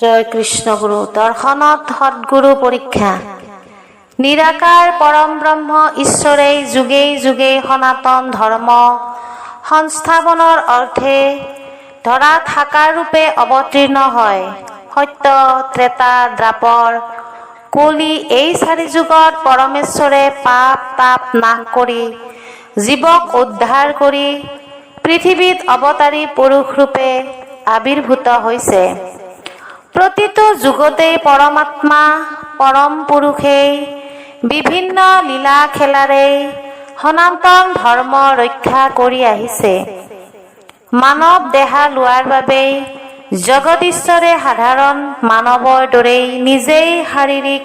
জয় কৃষ্ণগুৰু দৰ্শনত সৎগুৰু পৰীক্ষা নিৰাকাৰ পৰম ব্ৰহ্ম ঈশ্বৰেই যুগেই যুগেই সনাতন ধৰ্ম সংস্থাপনৰ অৰ্থে ধৰাত সাকাৰ ৰূপে অৱতীৰ্ণ হয়। সত্য, ত্ৰেতা, দ্ৰাপৰ, কলি এই চাৰি যুগত পৰমেশ্বৰে পাপ, তাপ নাশ কৰি জীৱক উদ্ধাৰ কৰি পৃথিৱীত অৱতাৰী পুৰুষ ৰূপে আৱিৰ্ভূত হৈছে। প্ৰতিটো যুগতেই পৰমাত্মা পৰম পুৰুষেই বিভিন্ন লীলা খেলাৰে সনাতন ধৰ্ম ৰক্ষা কৰি আহিছে। মানৱ দেহা লোৱাৰ বাবেই জগদীশ্বৰে সাধাৰণ মানৱৰ দৰেই নিজেই শাৰীৰিক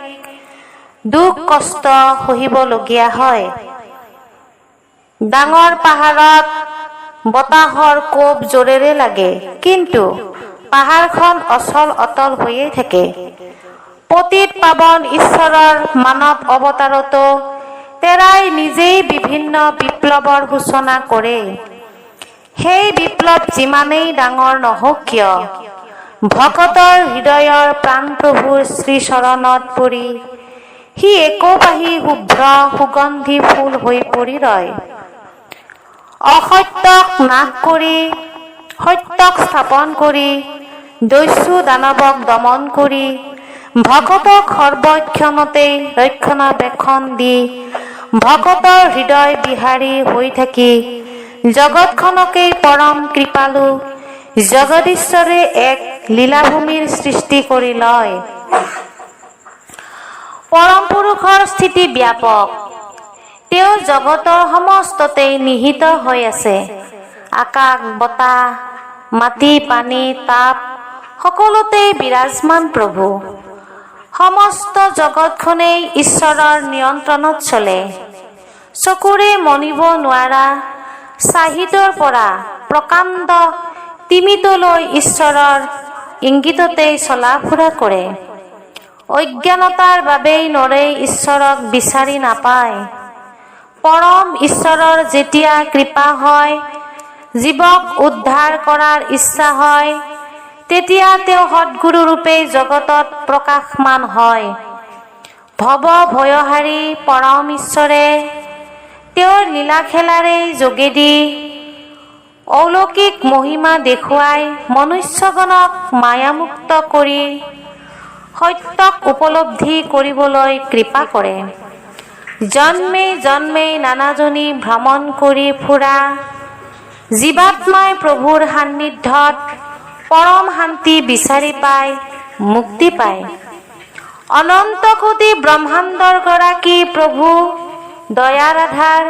দুখ, কষ্ট সহিবলগীয়া হয়। ডাঙৰ পাহাৰত বতাহৰ কোব জোৰেৰে লাগে, কিন্তু পাহাৰখন অচল অটল হৈয়ে থাকে। পতিত পাৱন ঈশ্বৰৰ মানৱ অৱতাৰতো তেৰাই নিজেই বিভিন্ন বিপ্লৱৰ সূচনা কৰে। সেই বিপ্লৱ যিমানেই ডাঙৰ নহওক কিয়, ভকতৰ হৃদয়ৰ প্ৰাণ প্ৰভুৰ শ্ৰীচৰণত পৰি সি একোপাহি শুভ্ৰ, সুগন্ধি ফুল হৈ পৰি ৰয়। অসত্যক নাশ কৰি, সত্যক স্থাপন কৰি দস্যু দানৱক দমন কৰি ভকতক সৰ্বক্ষণতেই ৰক্ষণাবেক্ষণ দি ভকতৰ হৃদয় বিহাৰী হৈ থাকি জগতখনকেই পৰম কৃপালু জগদীশ্বৰে এক লীলাভূমিৰ সৃষ্টি কৰি লয়। পৰম পুৰুষৰ স্থিতি ব্যাপক। তেওঁ জগতৰ সমস্ততেই নিহিত হৈ আছে। আকাশ, বতাহ, মাটি, পানী, তাপ সকলোতেই বিৰাজমান প্ৰভু। সমস্ত জগতখনেই ঈশ্বৰৰ নিয়ন্ত্ৰণত চলে। চকুৰে মনিব নোৱাৰা চাহিদৰ পৰা প্ৰকাণ্ড তিমিতলৈ ঈশ্বৰৰ ইংগিততেই চলা ফুৰা কৰে। অজ্ঞানতাৰ বাবেই নৰে ঈশ্বৰক বিচাৰি নাপায়। পৰম ঈশ্বৰৰ যেতিয়া কৃপা হয়, জীৱক উদ্ধাৰ কৰাৰ ইচ্ছা হয় তেতিয়া তেওঁ সদ্গুৰু ৰূপে জগতত প্ৰকাশমান হয়। ভৱ ভয়হাৰী পৰম ঈশ্বৰে তেওঁৰ লীলা খেলাৰে যোগেদি অলৌকিক মহিমা দেখুৱাই মনুষ্যগণক মায়ামুক্ত কৰি সত্যক উপলব্ধি কৰিবলৈ কৃপা কৰে। জন্মে জন্মে নানাজনী ভ্ৰমণ কৰি ফুৰা, জীৱাত্মাই প্ৰভুৰ সান্নিধ্যত পৰম শান্তি বিচাৰি পায়, মুক্তি পায়। অনন্ত কোটি ব্ৰহ্মাণ্ডৰ গৰাকী প্ৰভু দয়াৰ আধাৰ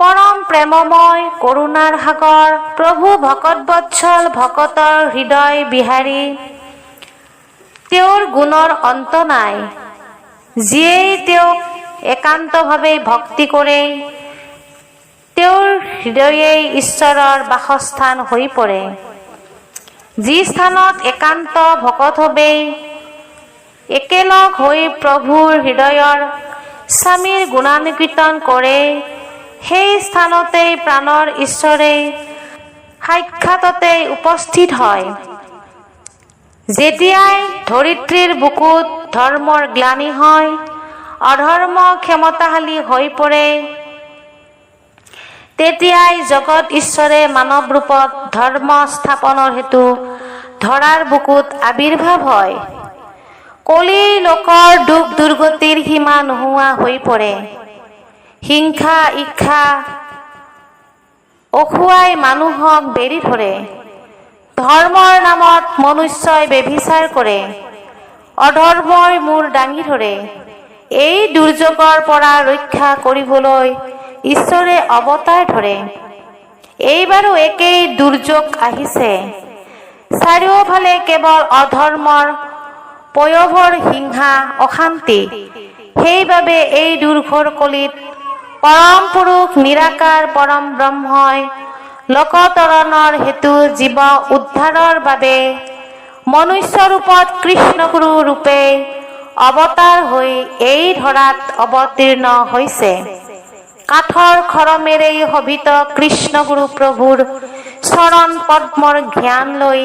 পৰম প্ৰেমময় কৰোণাৰ সাগৰ, প্ৰভু ভকতবৎসল ভকতৰ হৃদয় বিহাৰী। তেওঁৰ গুণৰ অন্ত নাই, যিয়েই তেওঁক একান্তভাৱে ভক্তি কৰে, তেওঁৰ হৃদয়েই ঈশ্বৰৰ বাসস্থান হৈ পৰে। যি স্থানত একান্ত ভকতভাৱেই একেলগ হৈ প্ৰভুৰ হৃদয়ৰ স্বামীৰ গুণানুকীৰ্তন কৰে, সেই স্থানতেই প্ৰাণৰ ঈশ্বৰে সাক্ষাততে উপস্থিত হয়। যেতিয়াই ধৰিত্ৰীৰ বুকুত ধৰ্মৰ গ্লানি হয়, অধৰ্ম ক্ষমতাশালী হৈ পৰে তেতিয়াই জগত ঈশ্বৰে মানৱ ৰূপত ধৰ্ম স্থাপনৰ হেতু ধৰাৰ বুকুত আৱিৰ্ভাৱ হয়। কলি লোকৰ দুখ দুৰ্গতিৰ সীমা নোহোৱা হৈ পৰে। হিংসা ঈৰ্ষা অসুৱাই মানুহক বেৰি ধৰে। ধৰ্মৰ নামত মনুষ্যই বেভিচাৰ কৰে। অধৰ্মই মূৰ দাঙি ধৰে। এই দুৰ্যোগৰ পৰা ৰক্ষা কৰিবলৈ ঈশ্বৰে অৱতাৰ ধৰে এইবাৰো একেই দুৰ্যোগ আহিছে। চাৰিওফালে কেৱল অধৰ্মৰ, পয়ভৰ হিংসা, অশান্তি। সেইবাবে এই দুৰ্ঘৰ কলিত পৰম পুৰুষ, নিৰাকাৰ, পৰম ব্ৰহ্মই লোকতৰণৰ হেতু জীৱ উদ্ধাৰৰ বাবে মনুষ্য ৰূপত কৃষ্ণগুৰু ৰূপে অৱতাৰ হৈ এই ধৰাত অৱতীৰ্ণ হৈছে। কাঠৰ খৰমেৰেই শোভিত কৃষ্ণগুৰু প্ৰভুৰ চৰণ পদ্মৰ জ্ঞান লৈ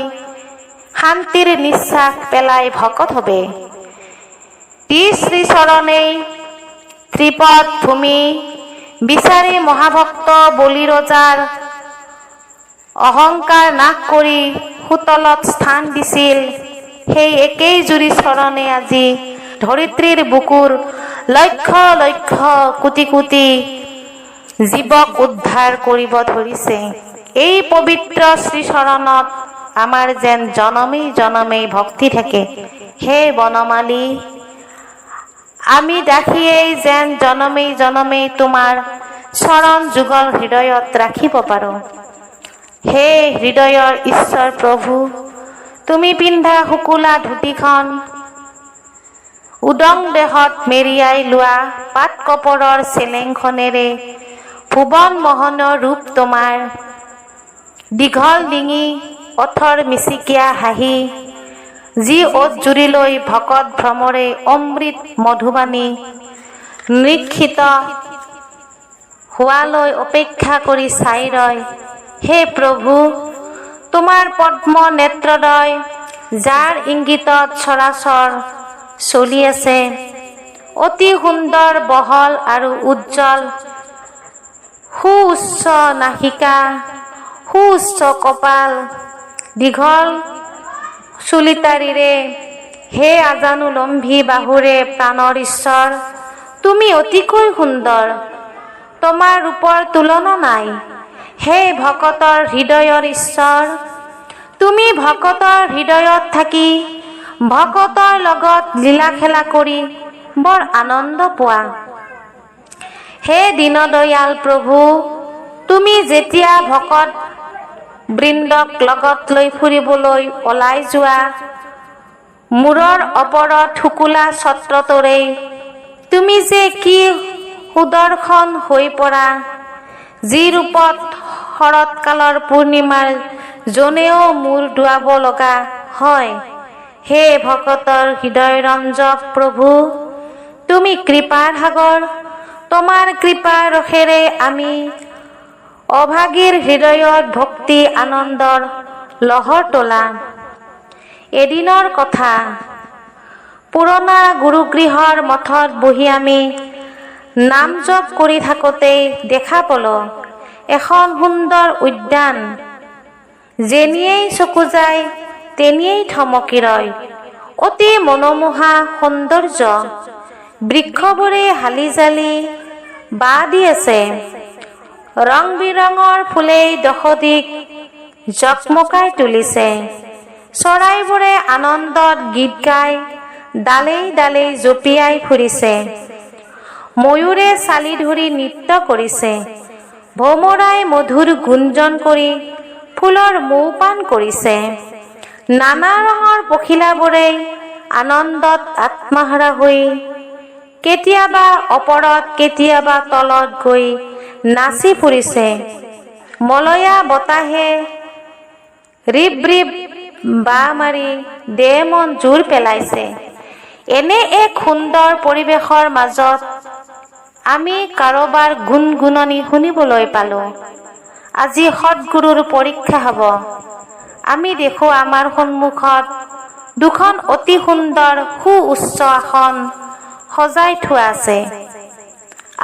শান্তিৰ নিশ্বাস পেলাই ভকত হবে। তি শ্ৰী চৰণেই ত্ৰিপদ ভূমি বিচাৰি মহাভক্ত বলি ৰজাৰ। অহংকাৰ নাশ কৰি সুতলত স্থান দিছিল। সেই একেই জুৰি চৰণে আজি ধৰিত্ৰীৰ বুকুৰ লক্ষ লক্ষ কোটি কোটি জীৱক উদ্ধাৰ কৰিব ধৰিছে এই পবিত্ৰ শ্ৰীচৰণত আমাৰ যেন জনমেই জনমেই ভক্তি থাকে। হে বনমালী, আমি দাসীয়েই যেন জনমেই জনমেই তোমাৰ চৰণ যুগল হৃদয়ত ৰাখিব পাৰোঁ। হে হৃদয়ৰ ঈশ্বৰ প্ৰভু, তুমি পিন্ধা শুকুলা ধুতিখন উদং দেহত মেৰিয়াই লোৱা পাট কপৰৰ চেলেংখনেৰে ভুৱন মোহনৰ ৰূপ তোমাৰ। দীঘল ডিঙি অথৰ মিচিকীয়া হাঁহি, যি অত জুৰিলৈ ভকত ভ্ৰমৰে অমৃত মধুবাণী নৃক্ষিত হোৱালৈ অপেক্ষা কৰি চাই ৰয়, হে প্ৰভু, তোমাৰ পদ্ম নেত্ৰদয়, যাৰ ইংগিতত চৰাচৰ চলি আছে, অতি সুন্দৰ, বহল আৰু উজ্জ্বল সুউচ্চ নাসিকা, সুউচ্চ কপাল, দীঘল চুলিতাৰিৰে হে আজানুলম্ভী বাহুৰে প্ৰাণৰ ঈশ্বৰ তুমি অতিকৈ সুন্দৰ তোমাৰ ৰূপৰ তুলনা নাই। হে ভকতৰ হৃদয়ৰ ঈশ্বৰ, তুমি ভকতৰ হৃদয়ত থাকি ভকতৰ লগত লীলা খেলা কৰি বৰ আনন্দ পোৱা। হে দীনদয়াল প্ৰভু তুমি যেতিয়া ভকত বৃন্দক লগত লৈ ফুৰিবলৈ ওলাই যোৱা, মূৰৰ ওপৰত শুকুলা ছত্ৰটোৰেই তুমি যে কি সুদৰ্শন হৈ পৰা, যি ৰূপত শৰৎকালৰ পূৰ্ণিমাৰ জনেও মূৰ দোৱাব লগা হয়, হে ভকতৰ হৃদয় ৰঞ্জক প্ৰভু, তুমি কৃপাৰ সাগৰ তোমাৰ কৃপাৰ ৰসেৰে আমি। অভাগীৰ হৃদয়ত ভক্তি আনন্দৰ লহৰ তোলা। এদিনৰ কথা, পুৰণা গুৰুগৃহৰ মঠত বহি আমি নাম জপ কৰি থাকোঁতেই দেখা পালো, এখন সুন্দৰ উদ্যান। যেনিয়েই চকু যায়, তেনিয়েই থমকি ৰয়। অতি মনোমোহা সৌন্দৰ্য। বৃক্ষবোৰে হালি জালি বাঁহ দি আছে। ৰং বিৰঙৰ ফুলেই দশদিক জকমকাই তুলিছে। চৰাইবোৰে আনন্দত গীত গাই, ডালেই ডালেই জঁপিয়াই ফুৰিছে। ময়ূৰে চালি ধৰি নৃত্য কৰিছে। ভোমৰাই মধুৰ গুঞ্জন কৰি ফুলৰ মৌপান কৰিছে। নানা ৰঙৰ পখিলাবোৰে আনন্দত আত্মহাৰা হৈ কেতিয়াবা ওপৰত, কেতিয়াবা তলত গৈ নাচি ফুৰিছে। মলয়া বতাহে ৰিব ৰিব বা মাৰি দেহ মন জোৰ পেলাইছে। এনে এক সুন্দৰ পৰিৱেশৰ মাজত আমি কাৰোবাৰ গুণগুণনি শুনিবলৈ পালোঁ। আজি সৎগুৰুৰ পৰীক্ষা হ'ব। আমি দেখোঁ আমাৰ সন্মুখত দুখন অতি সুন্দৰ সুউচ্চ আসন সজাই থোৱা আছে।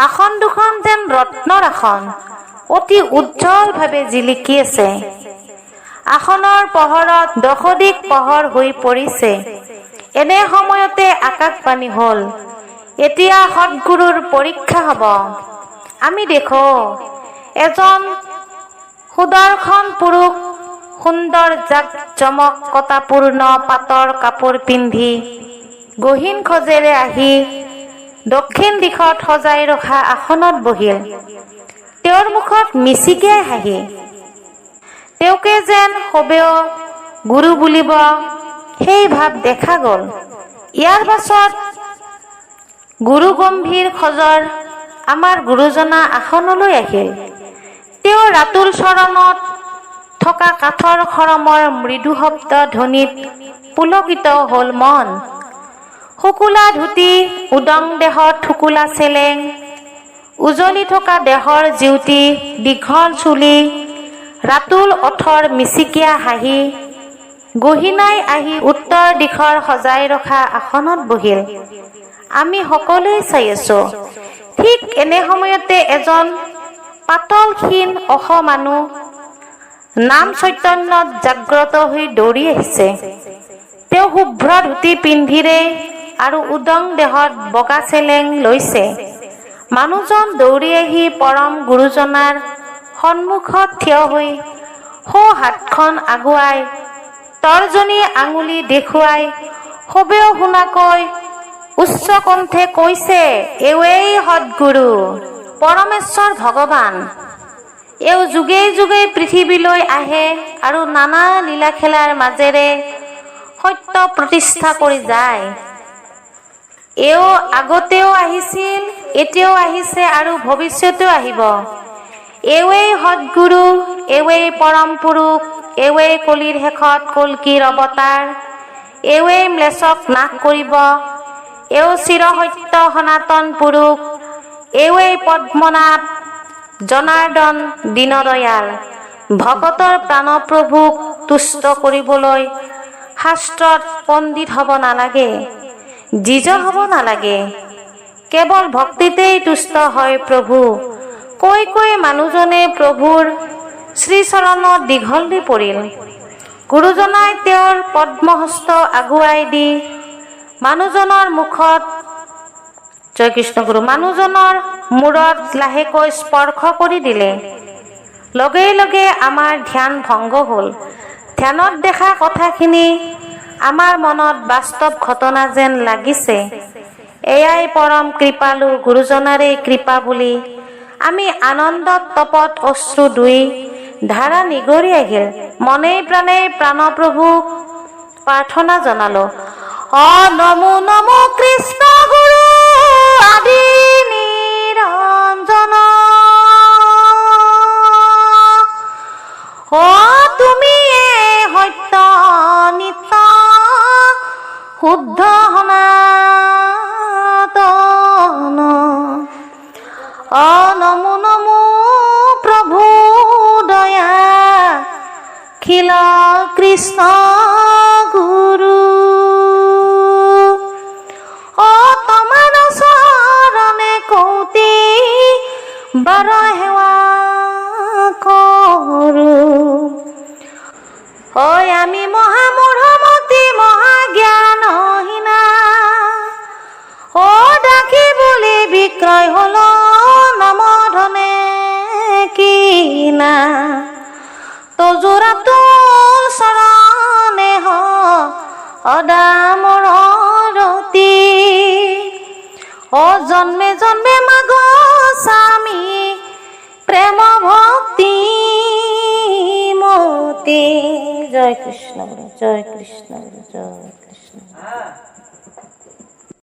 আসন দুখন যেন ৰত্নৰ আসন, অতি উজ্জ্বলভাৱে জিলিকি আছে। আসনৰ পোহৰত দশদিক পোহৰ হৈ পৰিছে। এনে সময়তে আকাশবাণী হ'ল। এতিয়া সৎগুৰুৰ পৰীক্ষা হ'ব। আমি দেখো, এজন সুদৰ্শন পুৰুষ সুন্দৰ জাক জমকতাপূৰ্ণ পাতৰ কাপোৰ পিন্ধি গহীন খোজেৰে আহি দক্ষিণ দিশত সজাই ৰখা আসনত বহিল। তেওঁৰ মুখত মিচিকিয়াই হাঁহি। তেওঁকে যেন সবেও গুৰু বুলিব, সেই ভাৱ দেখা গ'ল। ইয়াৰ পাছত গুৰু গম্ভীৰ খজৰ আমাৰ গুৰুজনা আসনলৈ আহিল। তেওঁ ৰাতুল চৰণত থকা কাঠৰ খৰমৰ মৃদু শব্দ ধ্বনিত পুলকিত হ'ল মন। শুকুলা ধুতি উদং দেহত শুকুলা চেলেং। উজলি থকা দেহৰ জিউতি দীঘল চুলি ৰাতুল ওঠৰ মিচিকীয়া হাঁহি। গহীনাই আহি উত্তৰ দিশৰ সজাই ৰখা আসনত বহিল। আমি সকলোৱে চাই আছো। ঠিক এনে সময়তে এজন পাতল ক্ষীণ অস মানুহ নাম চৈতন্যত জাগ্ৰত হৈ দৌৰি আহিছে। তেওঁ শুভ্ৰ ধুতি পিন্ধিৰে আৰু উদং দেহত বগা চেলেং লৈছে। মানুহজন দৌৰি আহি পৰম গুৰুজনাৰ সন্মুখত থিয় হৈ সৌ হাতখন আগুৱাই, তৰ্জনী আঙুলি দেখুৱাই সবেও শুনাকৈ উচ্চ কণ্ঠে কৈছে, এৱেই সদগুৰু, পৰমেশ্বৰ ভগৱান। এওঁ যুগে যুগে পৃথিৱীলৈ আহে আৰু নানা লীলা খেলাৰ মাজেৰে সত্য প্ৰতিষ্ঠা কৰি যায়। এওঁ আগতেও আহিছিল এতিয়াও আহিছে আৰু ভৱিষ্যতেও আহিব। এৱেই সদগুৰু এৱেই পৰম পুৰুষ এৱেই কলিৰ শেষত কলকীৰ অৱতাৰ এৱেই ম্লেচক নাশ কৰিব, এওঁ চিৰসত্য সনাতন পুৰুষ এৱেই পদ্মনাভ জনাৰ্দন দীনদয়াল, ভকতৰ প্ৰাণপ্ৰভুক তুষ্ট কৰিবলৈ শাস্ত্ৰত পণ্ডিত হ'ব নালাগে। দ্বিজ হ'ব নালাগে। কেৱল ভক্তিতেই তুষ্ট হয় প্ৰভু। কৈ কৈ মানুহজনে প্ৰভুৰ শ্ৰীচৰণত দীঘল দি পৰিল। গুৰুজনাই তেওঁৰ পদ্মহস্ত আগুৱাই দি মানুহজনৰ মুখত, জয় কৃষ্ণ গুৰু, মানুহজনৰ মূৰত লাহেকৈ স্পৰ্শ কৰি দিলে। লগে লগে আমাৰ ধ্যান ভংগ হ'ল। ধ্যানত দেখা কথাখিনি আমাৰ মনত বাস্তৱ ঘটনা যেন লাগিছে। এয়াই পৰম কৃপালু গুৰুজনাৰে কৃপা বুলি আমি আনন্দত তপত অশ্ৰু দুই ধাৰা নিগৰি আহিল। মনে প্ৰাণে প্ৰাণপ্ৰভুক প্ৰাৰ্থনা জনালো। অ নমো নমো কৃষ্ণ কিনা তজোৰা তোল চৰণে হ অদামৰ ৰতি ও জন্মে জন্মে মাগ স্বামী প্ৰেম ভক্তি মতি। জয় কৃষ্ণ জয় কৃষ্ণ জয় কৃষ্ণ